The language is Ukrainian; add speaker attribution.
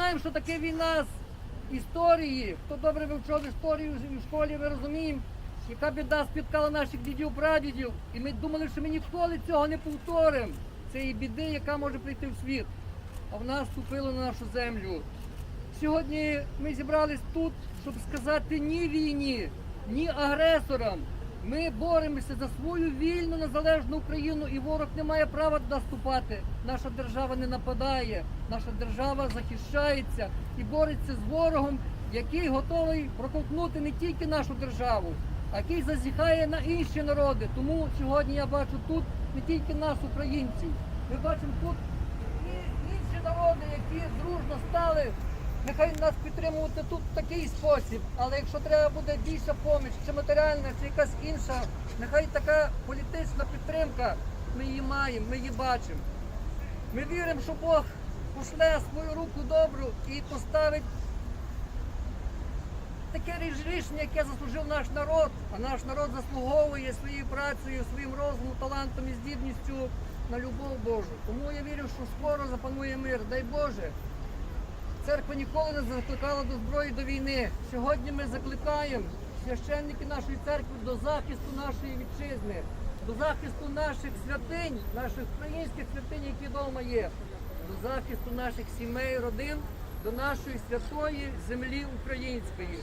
Speaker 1: знаємо, що таке війна з історії. Хто добре вивчав історію в школі, ми розуміємо, яка біда спіткала наших дідів прадідів. І ми думали, що ми ніколи цього не повторимо. Цієї біди, яка може прийти в світ. А в нас вступило на нашу землю. Сьогодні ми зібрались тут, щоб сказати ні війні, ні агресорам. Ми боремося за свою вільну незалежну Україну, і ворог не має права наступати. Наша держава не нападає, наша держава захищається і бореться з ворогом, який готовий проковтнути не тільки нашу державу, а який зазіхає на інші народи. Тому сьогодні я бачу тут не тільки нас, українців. Ми бачимо тут і інші народи, які дружно стали. Нехай нас підтримувати тут в такий спосіб, але якщо треба буде більша поміч, чи матеріальна, чи якась інша, нехай така політична підтримка, ми її маємо, ми її бачимо. Ми віримо, що Бог пошле свою руку добру і поставить таке рішення, яке заслужив наш народ, а наш народ заслуговує своєю працею, своїм розумом, талантом і здібністю на любов Божу. Тому я вірю, що скоро запанує мир. Дай Боже. Церква ніколи не закликала до зброї до війни. Сьогодні ми закликаємо священники нашої церкви до захисту нашої вітчизни, до захисту наших святинь, наших українських святинь, які вдома є, до захисту наших сімей, родин, до нашої святої землі української.